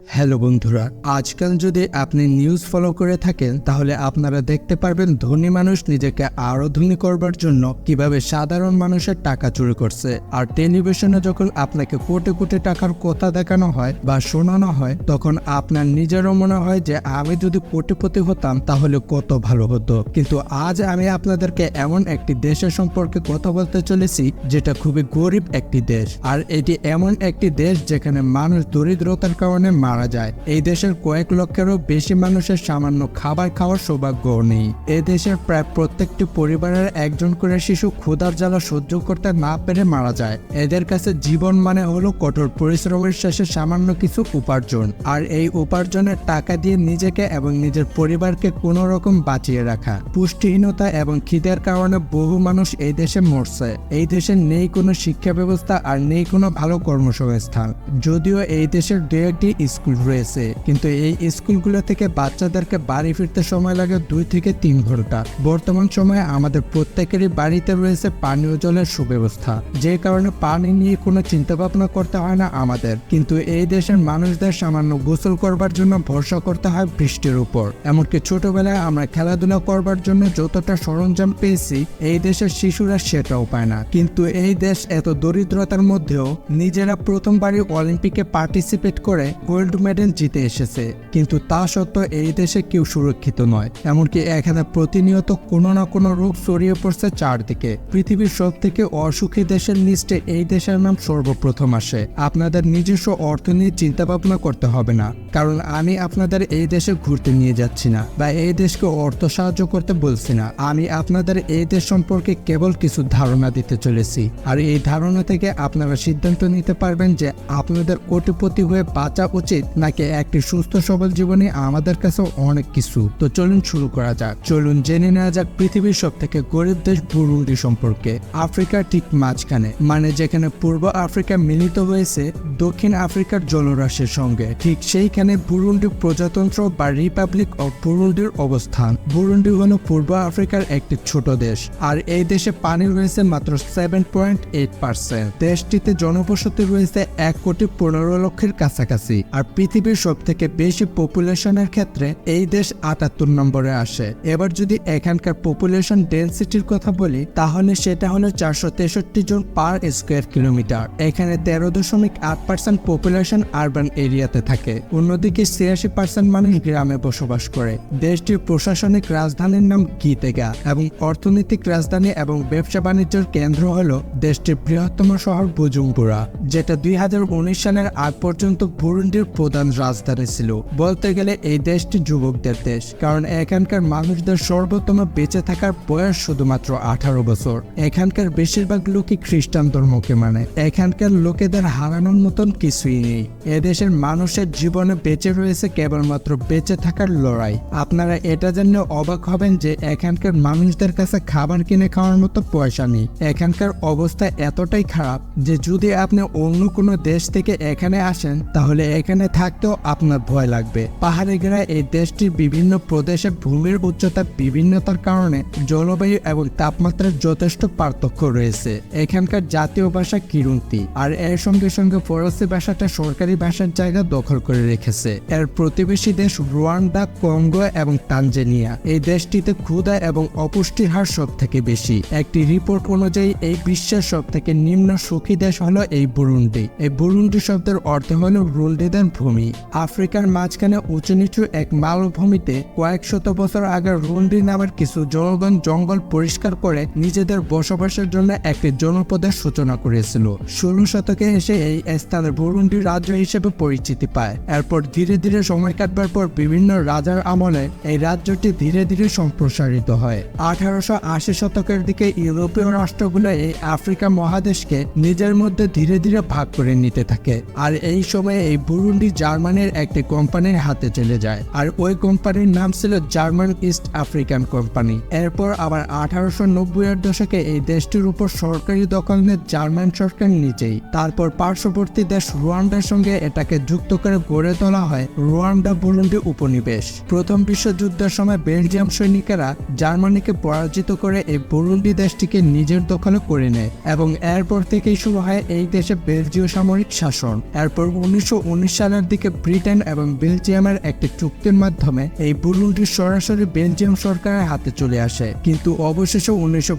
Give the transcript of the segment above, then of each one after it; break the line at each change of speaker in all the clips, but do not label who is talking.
Hello বন্ধুরা, আজকাল যদি আপনি নিউজ ফলো করে থাকেন, তাহলে আপনারা দেখতে পারবেন ধনী মানুষ নিজেকে আরও ধনী করবার জন্য কীভাবে সাধারণ মানুষের টাকা চুরি করছে। আর টেলিভিশনে যখন আপনাকে কোটি কোটি টাকার কথা দেখানো হয় বা শোনানো হয়, তখন আপনার নিজেরও মনে হয় যে আমি যদি কোটিপতি হতাম, তাহলে কত ভালো হতো। কিন্তু আজ আমি আপনাদেরকে এমন একটি দেশের সম্পর্কে কথা বলতে চলেছি, যেটা খুবই গরিব একটি দেশ। আর এটি এমন একটি দেশ যেখানে মানুষ দরিদ্রতার কারণে মারা যায়। এই দেশের কয়েক লক্ষেরও বেশি মানুষের সামান্য খাবার খাওয়ার সৌভাগ্যও নেই। এ দেশের প্রায় প্রত্যেকটি পরিবারের একজন করে শিশু ক্ষুধার জ্বালা সহ্য করতে না পেরে মারা যায়। এদের কাছে জীবন মানে হলো কঠোর পরিশ্রমের শেষে সামান্য কিছু উপার্জন। আর এই উপার্জনের টাকা দিয়ে নিজেকে এবং নিজের পরিবারকে কোনো রকম বাঁচিয়ে রাখা, পুষ্টিহীনতা এবং খিদের কারণে বহু মানুষ এই দেশে মরছে। এই দেশে নেই কোনো শিক্ষা ব্যবস্থা আর নেই কোনো ভালো কর্মসংস্থান। যদিও এই দেশের দু একটি স্কুল রয়েছে। কিন্তু এই স্কুলগুলো থেকে বাচ্চাদেরকে বাড়ি ফিরতে সময় লাগে দুই থেকে তিন ঘণ্টা। বর্তমান সময়ে আমাদের প্রত্যেকেরই বাড়িতে রয়েছে পানীয় জলের সুব্যবস্থা, যে কারণে পানি নিয়ে কোনো চিন্তা ভাবনা করতে হয় না আমাদের। কিন্তু এই দেশের মানুষদের সামান্য গোসল করবার জন্য ভরসা করতে হয় বৃষ্টির উপর। এমনকি ছোটবেলায় আমরা খেলাধুলা করবার জন্য যতটা সরঞ্জাম পেয়েছি, এই দেশের শিশুরা সেটাও পায় না। কিন্তু এই দেশ এত দরিদ্রতার মধ্যেও নিজেরা প্রথমবারই অলিম্পিকে পার্টিসিপেট করে গোল্ড মেডেল জিতে এসেছে, কিন্তু তা সত্ত্বেও এই দেশে কেউ সুরক্ষিত নয়। এমনকি এখানে প্রতিনিয়ত কোনো না কোনো রোগ ছড়িয়ে পড়ছে চারদিকে। পৃথিবীর সব থেকে অসুখী দেশের লিস্টে এই দেশের নাম সর্বপ্রথম আসে। আপনাদের নিজস্ব অর্থ নিয়ে চিন্তা ভাবনা করতে হবে না, কারণ আমি আপনাদের এই দেশে ঘুরতে নিয়ে যাচ্ছি না বা এই দেশকে অর্থ সাহায্য করতে বলছি না। আমি আপনাদের এই দেশ সম্পর্কে কেবল কিছু ধারণা দিতে চলেছি, আর এই ধারণা থেকে আপনারা সিদ্ধান্ত নিতে পারবেন যে আপনাদের কোটিপতি হয়ে বাঁচা উচিত নাকি একটি সুস্থ সবল জীবনে আমাদের কাছে অনেক কিছু? তো চলুন শুরু করা যাক। চলুন জেনে নেওয়া যাক পৃথিবীর সব থেকে গরিব দেশ বুরুন্ডি সম্পর্কে। আফ্রিকার ঠিক মাঝখানে মানে যেখানে পূর্ব আফ্রিকা মিলিত হয়েছে, দক্ষিণ আফ্রিকার জলরাশির সঙ্গে। ঠিক সেইখানে বুরুন্ডি প্রজাতন্ত্র বা রিপাবলিক অফ বুরুন্ডির অবস্থান। বুরুন্ডি হলো পূর্ব আফ্রিকার একটি ছোট দেশ, আর এই দেশে পানি রয়েছে মাত্র সেভেন পয়েন্ট এইট পার্সেন্ট দেশটিতে জনবসতি রয়েছে এক কোটি পনেরো লক্ষের কাছাকাছি, আর পৃথিবীর সব থেকে বেশি পপুলেশনের ক্ষেত্রে এই দেশ আটাত্তর নম্বরে আসে। এবার যদি এখানকার পপুলেশন ডেন্সিটির কথা বলি, তাহলে সেটা হলো চারশো তেষট্টি জন পার স্কোয়ার কিলোমিটার। এখানে তেরো দশমিক আট পার্সেন্ট পপুলেশন আরবান এরিয়াতে থাকে। অন্যদিকে ছিয়াশি পার্সেন্ট মানুষ গ্রামে বসবাস করে। দেশটির প্রশাসনিক রাজধানীর নাম গীতেগা এবং অর্থনৈতিক রাজধানী এবং ব্যবসা বাণিজ্যের কেন্দ্র হলো দেশটির বৃহত্তম শহর বুজুম্বুরা যেটা দুই হাজার উনিশ সালের আগ পর্যন্ত বুরুন্ডির প্রধান রাজধানী ছিল। বলতে গেলে এই দেশটি যুবকদের দেশ, কারণ এখানকার মানুষদের সর্বোত্তম বেঁচে থাকার বয়স শুধুমাত্র আঠারো বছর। এখানকার বেশিরভাগ লোকই খ্রিস্টান ধর্মকে মানে। এখানকার লোকেদের হারানোর মতন কিছুই নেই। এদেশের মানুষের জীবনে বেঁচে রয়েছে কেবলমাত্র বেঁচে থাকার লড়াই। আপনারা এটা জেনে অবাক হবেন যে এখানকার মানুষদের কাছে খাবার কিনে খাওয়ার মতো পয়সা নেই। এখানকার অবস্থা এতটাই খারাপ যে যদি আপনি অন্য কোনো দেশ থেকে এখানে আসেন, তাহলে এখানে থাকতেও আপনার ভয় লাগবে। পাহাড়ে ঘেরা এই দেশটির বিভিন্ন প্রদেশে ভূমির উচ্চতা বিভিন্নতার কারণে জলবায়ু এবং তাপমাত্রার যথেষ্ট পার্থক্য রয়েছে। এখানকার জাতীয় ভাষা কিরুন্তি, আর এর সঙ্গে সঙ্গে ফরাসি ভাষাটা সরকারি ভাষার জায়গা দখল করে রেখেছে। এর প্রতিবেশী দেশ রুয়ান্ডা, কঙ্গো এবং তানজেনিয়া। এই দেশটিতে ক্ষুধা এবং অপুষ্টির হার সব থেকে বেশি। একটি রিপোর্ট অনুযায়ী, এই বিশ্বের সব থেকে নিম্ন সুখী দেশ হলো এই বুরুন্ডি। এই বুরুন্ডি শব্দের অর্থ হলো রুলডিদের ভূমি আফ্রিকার মাঝখানে উঁচু নিচু এক মালভূমিতে কয়েক শত বছর আগে রুন্ডি নামের কিছু জনগণ জঙ্গল পরিষ্কার করে নিজেদের বসবাসের জন্য একটি জনপদের সূচনা করেছিল। ষোলো শতকে এসে এই স্থানে বুরুন্ডি রাজ্য হিসেবে পরিচিতি পায়। এরপর ধীরে ধীরে সময় কাটবার পর বিভিন্ন রাজার আমলে এই রাজ্যটি ধীরে ধীরে সম্প্রসারিত হয়। আঠারোশো আশি শতকের দিকে ইউরোপীয় রাষ্ট্রগুলো এই আফ্রিকা মহাদেশকে নিজের মধ্যে ধীরে ধীরে ভাগ করে নিতে থাকে। আর এই সময়ে এই বুরুন্ডি জার্মানির একটি কোম্পানির হাতে চলে যায়। আর ওই কোম্পানির নাম ছিল জার্মান ইস্ট আফ্রিকান কোম্পানি। এরপর আবার আঠারোশো নব্বই এর দশকে এই দেশটির উপর সরকারি দখল নেয় জার্মান সরকার নিজেই। তারপর পার্শ্ববর্তী দেশ রুয়ান্ডার সঙ্গে এটাকে যুক্ত করে গড়ে তোলা হয় রুয়ান্ডা বুরুন্ডি উপনিবেশ। প্রথম বিশ্বযুদ্ধের সময় বেলজিয়াম সৈনিকেরা জার্মানিকে পরাজিত করে এই বুরুন্ডি দেশটিকে নিজের দখলে করে নেয় এবং এরপর থেকেই শুরু হয় এই দেশে বেলজীয় সামরিক শাসন। এরপর উনিশশো সালে সালের দিকে ব্রিটেন এবং বেলজিয়ামের একটি চুক্তির মাধ্যমে এই বুরুন্ডি সরাসরি বেলজিয়াম সরকারের হাতে চলে আসে। কিন্তু অবশেষে উনিশশো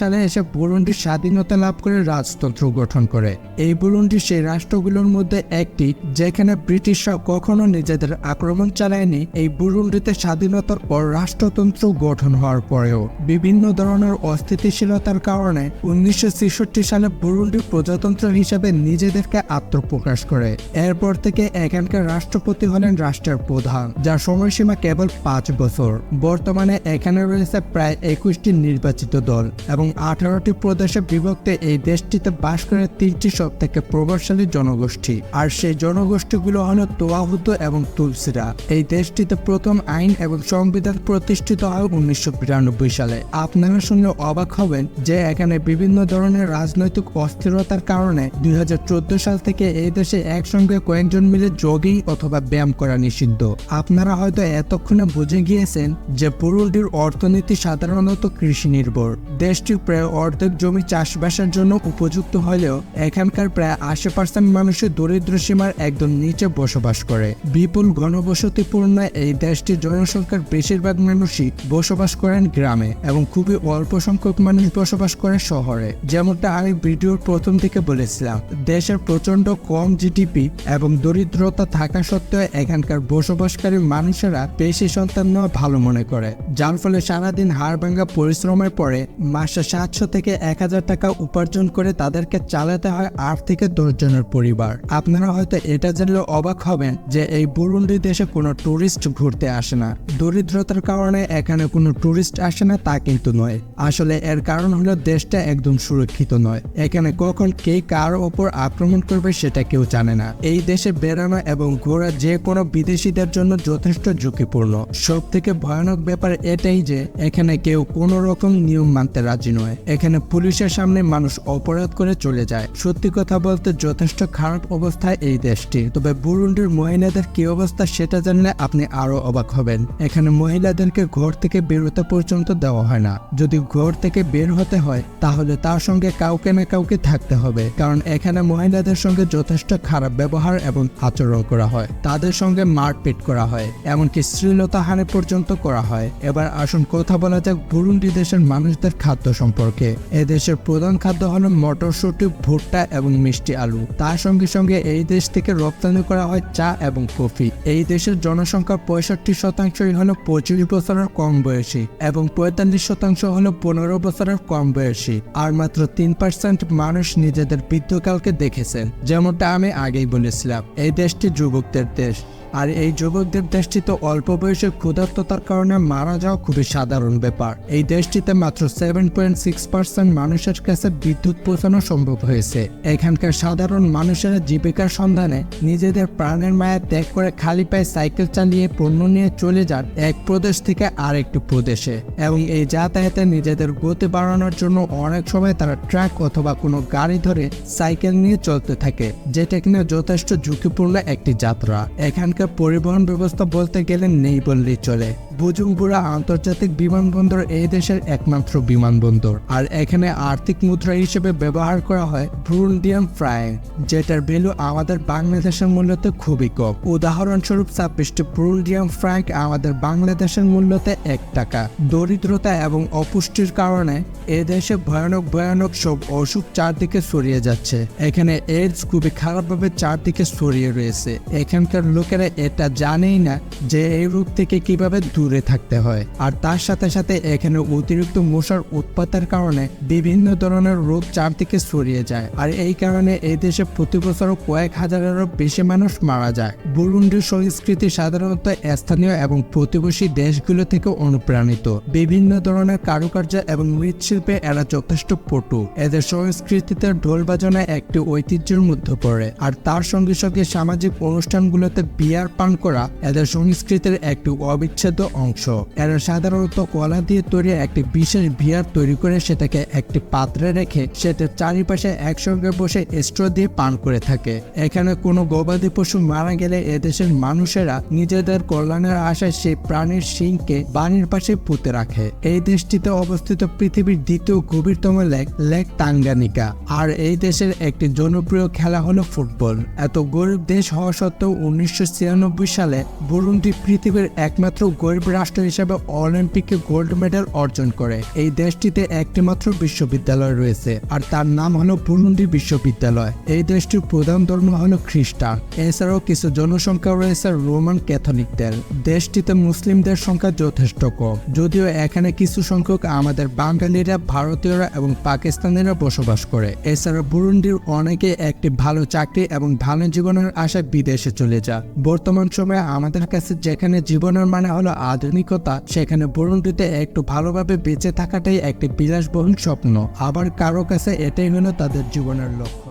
সালে এসে বুরুন্ডি স্বাধীনতা লাভ করে রাজতন্ত্র গঠন করে। এই বুরুন্ডি সেই রাষ্ট্রগুলোর মধ্যে একটি, যেখানে ব্রিটিশরা কখনো নিজেদের আক্রমণ চালায়নি, এই বুরুন্ডিতে স্বাধীনতার পর রাষ্ট্রতন্ত্র গঠন হওয়ার পরেও। বিভিন্ন ধরনের অস্থিতিশীলতার কারণে উনিশশো ছেষট্টি সালে বুরুন্ডি প্রজাতন্ত্র হিসেবে নিজেদেরকে আত্মপ্রকাশ করে। এরপর থেকে এখানকার রাষ্ট্রপতি হলেন রাষ্ট্রের প্রধান, যার সময়সীমা কেবল পাঁচ বছর। বর্তমানে এখানে রয়েছে প্রায় একুশটি নির্বাচিত দল এবং আঠারোটি প্রদেশে বিভক্ত এই দেশটিতে বাস করে তিনটি সব থেকে প্রভাবশালী জনগোষ্ঠী। আর সেই জনগোষ্ঠীগুলো হলো তোয়াহুদ এবং তুলসিরা। এই দেশটিতে প্রথম আইন এবং সংবিধান প্রতিষ্ঠিত হয় উনিশশো বিরানব্বই সালে। আপনারা শুনলে অবাক হবেন যে এখানে বিভিন্ন ধরনের রাজনৈতিক অস্থিরতার কারণে দুই হাজার চোদ্দ সাল থেকে এই দেশে একসঙ্গে কয়েকজন মিলে যোগী অথবা ব্যায়াম করা নিষিদ্ধ। আপনারা হয়তো এতক্ষণে বুঝে গিয়েছেন যে পুরুলটির অর্থনীতি সাধারণত কৃষি নির্ভর। দেশটির প্রায় অর্ধেক জমি চাষবাসের জন্য উপযুক্ত হলেও এখানকার প্রায় আশি পার্সেন্ট মানুষের দরিদ্র সীমার একদম নিচে বসবাস করে। বিপুল ঘনবসতিপূর্ণ এই দেশটির জনসংখ্যার বেশিরভাগ মানুষই বসবাস করেন গ্রামে এবং খুবই অল্প সংখ্যক মানুষ বসবাস করে শহরে। যেমনটা আমি ভিডিওর প্রথম থেকে বলেছিলাম, দেশের প্রচণ্ড কম জিডিপি এবং দরিদ্রতা থাকা সত্ত্বেও এখানকার বসবাসকারী মানুষেরা বেশি সন্তান নেওয়া ভালো মনে করে, যার ফলে সারাদিন হাড় ভাঙ্গা পরিশ্রমের পরে মাসে সাতশো থেকে এক হাজার টাকা উপার্জন করে তাদেরকে চালাতে হয় আট থেকে দশ জনের পরিবার। আপনারা হয়তো এটা জানলে অবাক হবেন যে এই বুরুন্ডি দেশে কোনো টুরিস্ট ঘুরতে আসে না। দরিদ্রতার কারণে এখানে কোনো টুরিস্ট আসে না তা কিন্তু নয়। আসলে এর কারণ হলো দেশটা একদম সুরক্ষিত নয়। এখানে কখন কে কার ওপর আক্রমণ করবে সেটা কেউ জানে না। এই দেশে বেড়ানো এবং ঘোরা যে কোনো বিদেশিদের জন্য যথেষ্ট ঝুঁকিপূর্ণ। সব থেকে ভয়ানক ব্যাপার এটাই যে, এখানে কেউ কোনো রকম নিয়ম মানতে রাজি নয়। এখানে পুলিশের সামনে মানুষ অপরাধ করে চলে যায়। সত্যি কথা বলতে যথেষ্ট খারাপ অবস্থায় এই দেশটি। তবে বুরুন্ডির মহিলাদের কি অবস্থা সেটা জানলে আপনি আরও অবাক হবেন। এখানে মহিলাদেরকে ঘর থেকে বেরোতে পর্যন্ত দেওয়া হয় না। যদি ঘর থেকে বের হতে হয়, তাহলে তার সঙ্গে কাউকে না কাউকে থাকতে হবে। কারণ এখানে মহিলাদের সঙ্গে যথেষ্ট খারাপ ব্যবহার এবং আচরণ করা হয়। তাদের সঙ্গে মারপিট করা হয়, এমনকি শ্লীলতা হানি পর্যন্ত করা হয়। এবার আসুন কথা বলা যাক বুরুন্ডি দেশের মানুষদের খাদ্য সম্পর্কে। এ দেশের প্রধান খাদ্য হলো মটরশুটি, ভুট্টা এবং মিষ্টি আলু। তার সঙ্গে সঙ্গে এই দেশ থেকে রপ্তানি করা হয় চা এবং কফি। এই দেশের জনসংখ্যার পঁয়ষট্টি শতাংশই হলো পঁচিশ বছরের কম বয়সী এবং পঁয়তাল্লিশ শতাংশ হলো পনেরো বছরের কম বয়সী। আর মাত্র তিন পার্সেন্ট মানুষ নিজেদের বৃদ্ধকালকে দেখেছেন, যেমনটা আমি আগেই বলেছিলাম। এই দেশটি যুবকদের দেশ। আর এই যুবকদের দেশটিতে অল্প বয়সে ক্ষুধার্ততার কারণে মারা যাওয়া খুবই সাধারণ ব্যাপার। এই দেশটিতে মাত্র সেভেন পয়েন্ট সিক্স পার্সেন্ট মানুষের কাছে বিদ্যুৎ পৌঁছানো সম্ভব হয়েছে। এখানকার সাধারণ মানুষেরা জীবিকার সন্ধানে নিজেদের প্রাণের মায়া ত্যাগ করে খালি পায়ে সাইকেল চালিয়ে পণ্য নিয়ে চলে যান এক প্রদেশ থেকে আরেকটি প্রদেশে। এবং এই যাতায়াতে নিজেদের গতি বাড়ানোর জন্য অনেক সময় তারা ট্রাক অথবা কোনো গাড়ি ধরে সাইকেল নিয়ে চলতে থাকে, যেটা কিনা যথেষ্ট ঝুঁকিপূর্ণ একটি যাত্রা। এখানকার পরিবহন ব্যবস্থা বলতে গেলে নেই বললেই চলে। বুজুংপুরা আন্তর্জাতিক বিমানবন্দর এই দেশের একমাত্র বিমানবন্দর। আর এখানে আর্থিক মুদ্রা হিসেবে ব্যবহার করা হয় ব্রুন্ডিয়াম ফ্রাইং, যেটার ভ্যালু আমাদের বাংলাদেশের মূল্যতে খুবই কম। উদাহরণস্বরূপ ছাব্বিশটি ব্রুন্ডিয়াম ফ্রাঙ্ক আমাদের বাংলাদেশের মূল্যতে এক টাকা। দরিদ্রতা এবং অপুষ্টির কারণে এ দেশে ভয়ানক ভয়ানক সব অসুখ চারদিকে ছড়িয়ে যাচ্ছে। এখানে এইডস খুবই খারাপভাবে চারদিকে ছড়িয়ে রয়েছে। এখানকার লোকেরা এটা জানেই না যে এই রোগ থেকে কীভাবে দূরে থাকতে হয়। আর তার সাথে সাথে এখানে অতিরিক্ত মশার উৎপাতের কারণে বিভিন্ন ধরনের রোগ চারদিকে ছড়িয়ে যায়। আর এই কারণে এই দেশে প্রতি বছর কয়েক হাজারেরও বেশি মানুষ মারা যায়। বুরুন্ডির সংস্কৃতি সাধারণত স্থানীয় এবং প্রতিবেশী দেশগুলো থেকে অনুপ্রাণিত। বিভিন্ন ধরনের কারুকার্য এবং মৃৎশিল্পে এরা যথেষ্ট পটু। এদের সংস্কৃতিতে ঢোল বাজনা একটি ঐতিহ্যের মধ্যে পড়ে। আর তার সঙ্গে সঙ্গে সামাজিক অনুষ্ঠানগুলোতে বিয়ার পান করা এদের সংস্কৃতির একটি অবিচ্ছেদ্য অংশ। এরা সাধারণত কলা দিয়ে তৈরি একটি বিশেষ বিয়ার তৈরি করে সেটাকে একটি পাত্রে রেখে সেটা চারিপাশে একসঙ্গে বসে স্ট্র দিয়ে পান করে থাকে। এখানে কোনো গবাদি পশু মারা গেলে এদেশের মানুষেরা নিজেদের কল্যাণের আশায় সেই প্রাণীর শিংকে বাড়ির পাশে পুঁতে রাখে। এই দেশটিতে অবস্থিত পৃথিবীর দ্বিতীয় গভীরতম লেক লেক টাঙ্গানিকা আর এই দেশের একটি জনপ্রিয় খেলা হলো ফুটবল। এত গরিব দেশ হওয়া সত্ত্বেও উনিশশো ছিয়ানব্বই সালে বুরুন্ডি পৃথিবীর একমাত্র গরিব রাষ্ট্র হিসেবে অলিম্পিকে গোল্ড মেডেল অর্জন করে। এই দেশটিতে একটি মাত্র বিশ্ববিদ্যালয় রয়েছে, আর তার নাম হলো বুরুন্ডি বিশ্ববিদ্যালয়। এই দেশটির প্রধান ধর্ম হলো খ্রিস্টান। এছাড়াও কিছু জনসংখ্যা রয়েছে রোমান ক্যাথলিকদের। দেশটিতে মুসলিমদের সংখ্যা যথেষ্ট কম, যদিও এখানে কিছু সংখ্যক আমাদের বাঙালিরা, ভারতীয়রা এবং পাকিস্তানিরা বসবাস করে। এছাড়া বুরুন্ডির অনেকে একটি ভালো চাকরি এবং ভালো জীবনের আশায় বিদেশে চলে যা। বর্তমান সময়ে আমাদের কাছে যেখানে জীবনের মানে হলো আধুনিকতা, সেখানে বরুণটিতে একটু ভালোভাবে বেঁচে থাকাটাই একটি বিলাসবহুল স্বপ্ন। আবার কারও কাছে এটাই হলো তাদের জীবনের লক্ষ্য।